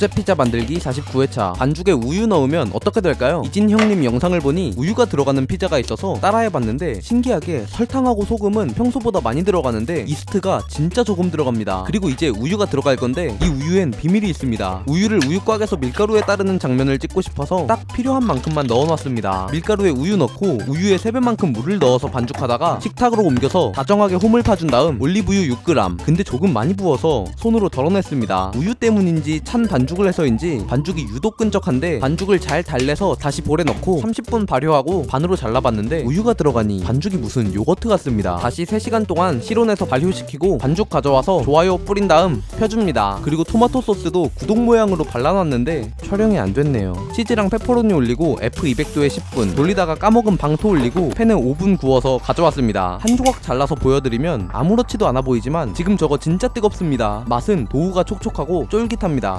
수제 피자 만들기 49회차 반죽에 우유 넣으면 어떻게 될까요? 이진 형님 영상을 보니 우유가 들어가는 피자가 있어서 따라해봤는데 신기하게 설탕하고 소금은 평소보다 많이 들어가는데 이스트가 진짜 조금 들어갑니다. 그리고 이제 우유가 들어갈 건데 이 우유엔 비밀이 있습니다. 우유를 우유곽에서 밀가루에 따르는 장면을 찍고 싶어서 딱 필요한 만큼만 넣어놨습니다. 밀가루에 우유 넣고 우유에 3배만큼 물을 넣어서 반죽하다가 식탁으로 옮겨서 다정하게 홈을 파준 다음 올리브유 6g 근데 조금 많이 부어서 손으로 덜어냈습니다. 우유 때문인지 찬 반죽 을 해서인지 반죽이 유독 끈적한데 반죽을 잘 달래서 다시 볼에 넣고 30분 발효하고 반으로 잘라봤는데 우유가 들어가니 반죽이 무슨 요거트 같습니다. 다시 3시간 동안 실온에서 발효시키고 반죽 가져와서 좋아요 뿌린 다음 펴줍니다. 그리고 토마토 소스도 구독 모양으로 발라놨는데 촬영이 안 됐네요. 치즈랑 페퍼로니 올리고 F200도에 10분 돌리다가 까먹은 방토 올리고 팬에 5분 구워서 가져왔습니다. 한 조각 잘라서 보여드리면 아무렇지도 않아 보이지만 지금 저거 진짜 뜨겁습니다. 맛은 도우가 촉촉하고 쫄깃합니다.